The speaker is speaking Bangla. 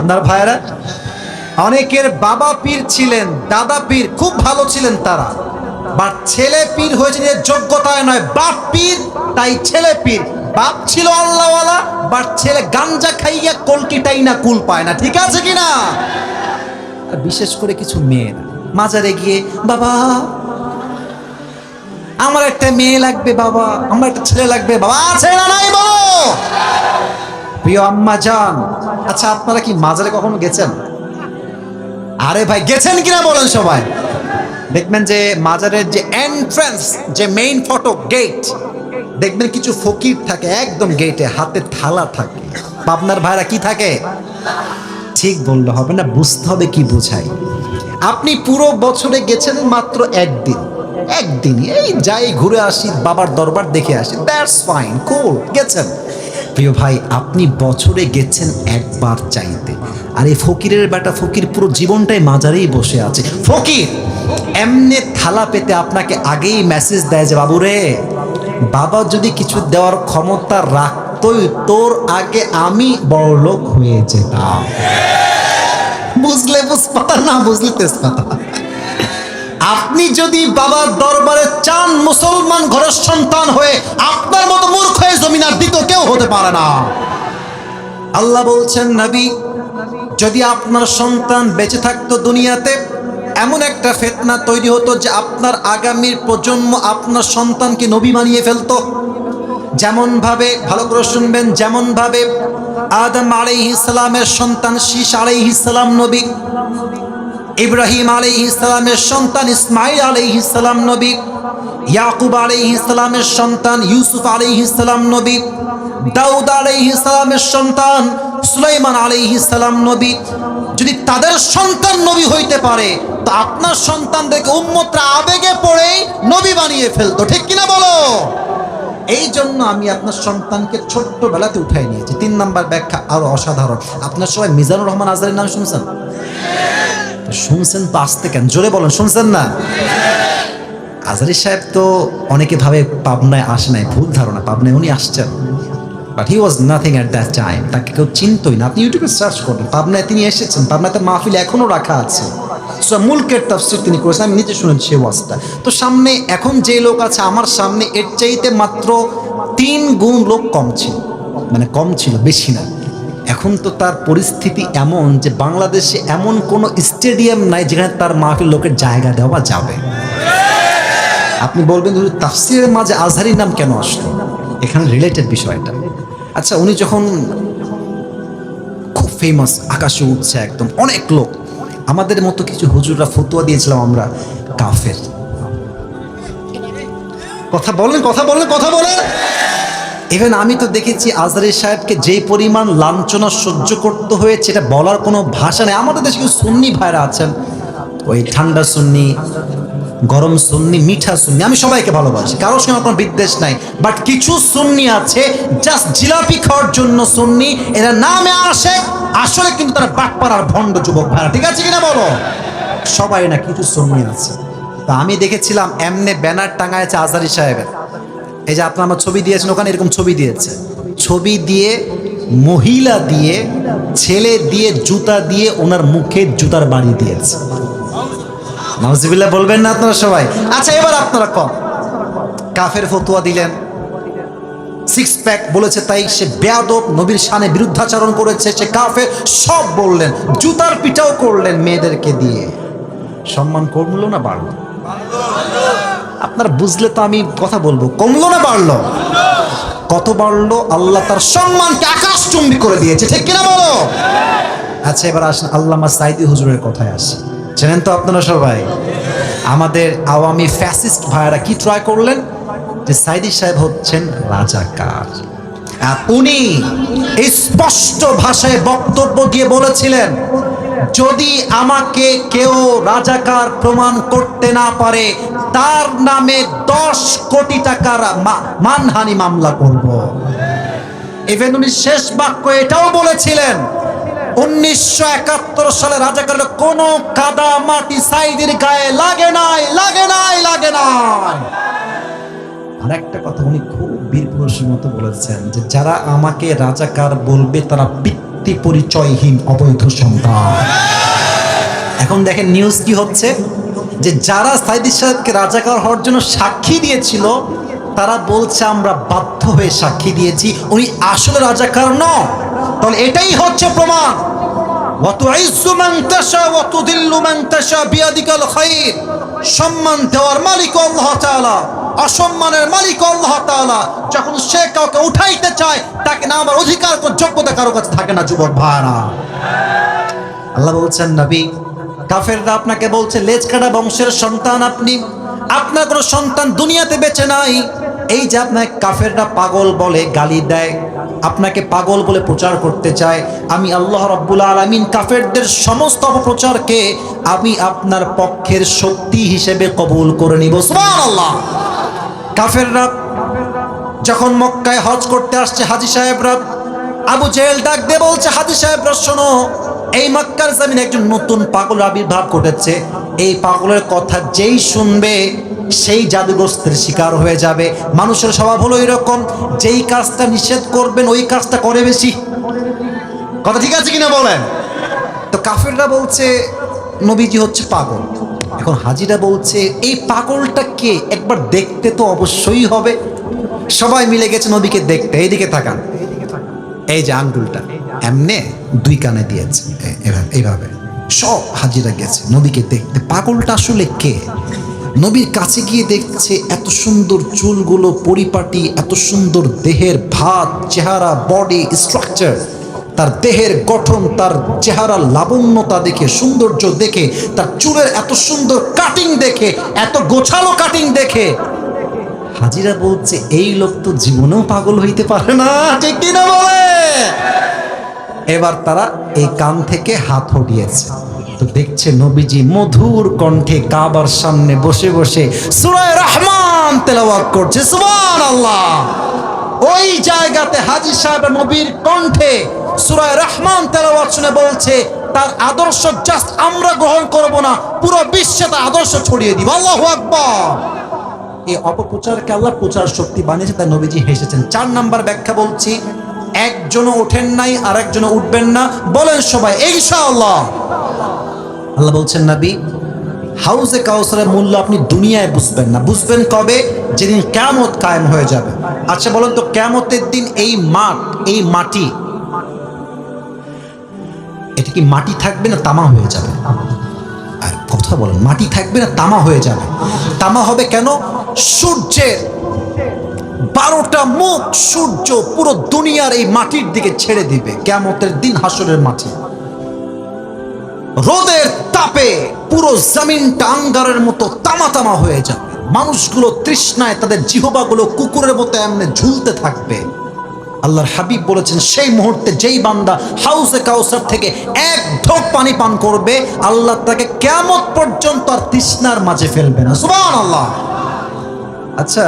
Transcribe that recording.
আপনার ভাইয়েরা, অনেকের বাবা পীর ছিলেন, দাদা পীর, খুব ভালো ছিলেন তারা। বাট ছেলে পীর হয়েছে যে যোগ্যতায় নয়, বাপ পীর, তাই ছেলে পীর। বাপ ছিল আল্লাহওয়ালা, বাট ছেলে গাঞ্জা খাইয়া কলকিটাই না কুল পায় না, ঠিক আছে কি না আর বিশেষ করে কিছু মেয়েরা মাজারে গিয়ে, বাবা, আমার একটা মেয়ে লাগবে বাবা, আমার একটা ছেলে লাগবে বাবা, আছে না নাই বলো? প্রিয় আম্মা যান আচ্ছা আপনারা কি মাজারে কখনো গেছেন? আরে ভাই, গেছেন কিনা বলেন সবাই। দেখবেন যে মাজারের যে এন্ট্রান্স যে মেইন ফটো গেট দেখবেন কিছু ফকির থাকে, একদম গেটে হাতে থালা থাকে। পাবনার ভাইরা কি থাকে? ঠিক বললে হবে না, বুঝতে হবে কি বোঝাই আপনি পুরো বছরে গেছেন মাত্র একদিন। একদিনই, এই যাই ঘুরে আসি, বাবার দরবার দেখে আসি দ্যাটস ফাইন কুল গেছেন। প্রিয় ভাই, আপনি বছরে গেছেন একবার চাইতে। আর এই ফকিরের বেটা, ফকির পুরো জীবনটাই মাজারেই বসে আছে। ফকির, এমনি থালা পেতে আপনাকে আগেই মেসেজ দেয় যে, বাবু রে, বাবা যদি কিছু দেওয়ার ক্ষমতা রাখতোই, তোর আগে আমি বড়লোক হয়ে যেতাম। বুঝলে বুঝপাতা না বুঝলে তেজপাতা আপনি যদি বাবার দরবারে চান মুসলমান ঘরের সন্তান হয়ে আপনার মতো মূর্খ হয়ে জমিন আর দ্বিতীয় কেউ হতে পারে না। আল্লাহ বলছেন, নবী, যদি আপনার সন্তান বেঁচে থাকতো দুনিয়াতে, এমন একটা ফেতনা তৈরি হতো যে আপনার আগামীর প্রজন্ম আপনার সন্তানকে নবী বানিয়ে ফেলতো। যেমন ভাবে ভালো করে শুনবেন যেমন ভাবে আদম আলাইহিস সালামের সন্তান শীষ আলাইহিস সালাম নবী ইব্রাহিম আলাইহি ইসলামের সন্তান ইসমাইল আলাইহি ইসলাম নবী, ইয়াকুব আলাইহি ইসলামের সন্তান, ইউসুফ আলাইহি ইসলাম নবী, দাউদ আলাইহি ইসলামের সন্তান, সুলাইমান আলাইহি ইসলাম নবী। যদি তাদের সন্তান নবী হইতে পারে, তো আপনার সন্তানদেরকে উম্মতরা আবেগে পড়েই নবী বানিয়ে ফেলতো, ঠিক কিনা বলো? এই জন্য আমি আপনার সন্তানকে ছোট্টবেলাতে উঠাই নিয়েছি। তিন নাম্বার ব্যাখ্যা আরও অসাধারণ। আপনার সবাই মিজানুর রহমান আজহারের নাম শুনছেন? শুনছেন তো আসতে কেন? জোরে বলেন, শুনছেন না? আজারি সাহেব তো অনেকে ভাবে পাবনায় আসে নাই, ভুল ধারণা, পাবনায় উনি আসছেন। But he was nothing at that time তাকে কেউ চিনতই না। আপনি ইউটিউবে সার্চ করবেন পাবনায় তিনি এসেছেন, পাবনায় তার মাহফিল এখনও রাখা আছে। সো মুলকের তাফসির তিনি করেছেন, আমি নিজে শুনেছি সেই ওয়াজটা। তো সামনে এখন যে লোক আছে, আমার সামনে এর চাইতে মাত্র তিন গুণ লোক কম ছিল। মানে কম ছিল, বেশি না। এখন তো তার পরিস্থিতি এমন যে বাংলাদেশে এমন কোনো স্টেডিয়াম নাই যেখানে তার মাহফিল লোকের জায়গা দেওয়া যাবে। আপনি বলবেন তাফসিরের মাঝে আজহারির নাম কেন আসলো? এখানে রিলেটেড বিষয়টা। আচ্ছা উনি যখন খুব ফেমাস আকাশে উঠছে একদম, অনেক লোক। আমাদের মতো কিছু হুজুররা ফতুয়া দিয়েছিলাম আমরা, কাফের। কথা বলেন কথা বলেন কথা বলেন। ইভেন আমি তো দেখেছি আজহারি সাহেবকে যেই পরিমাণ লাঞ্ছনা সহ্য করতে হয়েছে, এটা বলার কোনো ভাষা নেই। আমাদের দেশে কিছু সুন্নি ভাইরা আছেন। ওই ঠান্ডা সুন্নি, গরম সুন্নি, মিঠা সুন্নি, আমি সবাইকে ভালোবাসি। কারোর সঙ্গে কোনো বিদ্বেষ নাই। বাট কিছু সুন্নি আছে জাস্ট জিলাপি খাওয়ার জন্য সুন্নি, এরা নামে আসে, আসলে কিন্তু তারা বাটপার আর ভণ্ড যুবক ভাইরা। ঠিক আছে কিনা বলো? সবাই না কিছু সুন্নি আছে। তা আমি দেখেছিলাম, এমনে ব্যানার টাঙায়ছে আজহারি সাহেবের। এই যে আপনার আমার ছবি দিয়েছেন, ওখানে এরকম ছবি দিয়েছে। ছবি দিয়ে মহিলা দিয়ে, ছেলে দিয়ে, জুতা দিয়ে ওনার মুখে জুতার বাড়ি দিয়েছে। নওয়াজিবিল্লাহ বলবেন না আপনারা সবাই? আচ্ছা এবার আপনারা কম কাফের ফতুয়া দিলেন। সিক্স প্যাক বলেছে, তাই সে বেয়াদব, নবীর শানে বিরুদ্ধাচরণ করেছে, সে কাফের, সব বললেন। জুতার পিঠাও করলেন মেয়েদেরকে দিয়ে। সম্মান কমলো না বাড়লো? আপনার বুঝলে তো আমি কথা বলব। কমলো না বাড়লো? কত বাড়লো? আল্লাহ তার সম্মানকে আকাশ চুম্বি করে দিয়েছে। ঠিক কিনা বলো? আচ্ছা এবার আসেন আল্লামা সাইদি হুজুরের কথায় আসি। চেনেন তো আপনারা সবাই? আমাদের আওয়ামী ফ্যাসিস্ট ভাইয়েরা কি ট্রাই করলেন? যে সাইদি সাহেব হচ্ছেন রাজাকার। উনি স্পষ্ট ভাষায় বক্তব্য দিয়ে বলেছিলেন যদি আমাকে কেউ রাজাকার প্রমাণ করতে না পারে, তার নামে দশ কোটি টাকার মানহানি মামলা করব। ইভেন উনি শেষ বাক্য এটাও বলেছিলেন, উনিশশো একাত্তর সালে রাজাকারের কোনো কাদা মাটি সাইদের গায়ে লাগে নাই লাগে নাই লাগে নাই। আর একটা কথা উনি খুব বীর মতো বলেছেন যে, যারা আমাকে রাজাকার বলবে, তারা জাতি পরিচয়হীন অবৈধ সন্তান এখন দেখেন নিউজ কি হচ্ছে? যে যারা সাইদি সাহেবকে রাজাকার হওয়ার জন্য সাক্ষী দিয়েছিল, তারা বলছে, আমরা বাধ্য হয়ে সাক্ষী দিয়েছি। উনি আসলে রাজাকার ন তাহলে এটাই হচ্ছে প্রমাণ। সম্মান দেওয়ার মালিক আল্লাহ তাআলা, অসম্মানের মালিক আল্লাহ তাআলা। যখন সে কাউকে উঠাইতে চায়, তাকে না আমার অধিকার যোগ্যতা কারও কাছে থাকে না, যুবক ভাইরা। আল্লাহ বলছেন, নবী, কাফেররা আপনাকে বলছে লেজ কাটা বংশের সন্তান আপনি। আপনার কোনো সন্তান দুনিয়াতে বেঁচে নাই। এই যে আপনাকে কাফেররা পাগল বলে গালি দেয় আপনাকে পাগল বলে প্রচার করতে চায়। আমি আল্লাহ রব্বুল আলমিন কাফেরদের সমস্ত অপপ্রচারকে আমি আপনার পক্ষের শক্তি হিসেবে কবুল করে নিব। আল্লাহ কাফেররা যখন মক্কায় হজ করতে আসছে, হাজি সাহেবরা আবু জেহেল ডাক দিয়ে বলছে, হাজি সাহেবরা, শোনো, এই মক্কার জামিন একজন নতুন পাগল আবির্ভাব ঘটেছে। এই পাগলের কথা যেই শুনবে সেই জাদুগ্রস্তের শিকার হয়ে যাবে। মানুষের স্বভাব হলো এরকম, যেই কাজটা নিষেধ করবেন, ওই কাজটা করে বেশি। কথা ঠিক আছে কিনা বলেন? তো কাফেররা বলছে, নবীজি হচ্ছে পাগল। এখন হাজিরা বলছে, এই পাগলটা কে? একবার দেখতে তো অবশ্যই হবে। সবাই মিলে গেছে নবীকে দেখতে। এইদিকে তাকান। এই যে আঙ্গুলটা, এমনে দুই কানে দিয়েছে। এভাবে- এইভাবে। সব হাজিরা গেছে নবীকে দেখতে। পাগলটা আসলে কে? নবীর কাছে গিয়ে দেখছে এত সুন্দর চুলগুলো, পরিপাটি, এত সুন্দর দেহের ভাত, চেহারা বডি স্ট্রাকচার তার দেহের গঠন, তার চেহারা লাবণ্যতা দেখে, সৌন্দর্য দেখে, তার চুলের এত সুন্দর কাটিং দেখে, এত গোছালো কাটিং দেখে। হাজিরা বলছে, এই লোক তো জীবনেও পাগল হইতে পারে না। ঠিক কিনা বলে? এবার তারা এই কান থেকে হাত হটিয়েছে তো দেখছে নবীজি মধুর কণ্ঠে কাবার সামনে বসে বসে সুরায় রহমান তেলাওয়াত করছে সুবহান আল্লাহ ওই জায়গাতে হাজি সাহেব নবীর কণ্ঠে সুরায় রহমান তেলাওয়াত শুনে বলছে, তার আদর্শ জাস্ট আমরা গ্রহণ করব না, পুরো বিশ্বে তার আদর্শ ছড়িয়ে দিব। আল্লাহু আকবার। এই অপপ্রচারকে আল্লাহ প্রচার শক্তি বানিয়েছে, তাই নবীজি হেসেছেন। চার নাম্বার ব্যাখ্যা বলছি একজনও ওঠেন নাই আর একজনও উঠবেন না। বলেন সবাই, ইনশাআল্লাহ। আল্লাহ বলছেন, নবী, হাউজে কাউসারের মূল্য আপনি দুনিয়ায় বুঝবেন না। বুঝবেন কবে? যেদিন কেমত কায়েম হয়ে যাবে। আচ্ছা বলেন তো কেমতের দিন এই মাঠ, এই মাটি, এটা কি মাটি থাকবে না তামা হয়ে যাবে? আর কথা বলেন, মাটি থাকবে না তামা হয়ে যাবে। তামা হবে কেন? সূর্যের বারোটা মুখ সূর্য পুরো দুনিয়ার এই মাটির দিকে ছেড়ে দিবে কেমতের দিন হাসরের মাঠে। রোদের তাপে পুরো জমিনটা আঙ্গারের মতো তামা তামা হয়ে যাবে। মানুষগুলো তৃষ্ণায়, তাদের জিহবাগুলো কুকুরের মতো এমনি ঝুলতে থাকবে। আল্লাহর হাবিব বলেছেন, সেই মুহূর্তে যেই বান্দা হাউসে কাউসার থেকে এক ঢোক পানি পান করবে, আল্লাহ তাকে কেমত পর্যন্ত আর তৃষ্ণার মাঝে ফেলবে না। সুবহান আল্লাহ আচ্ছা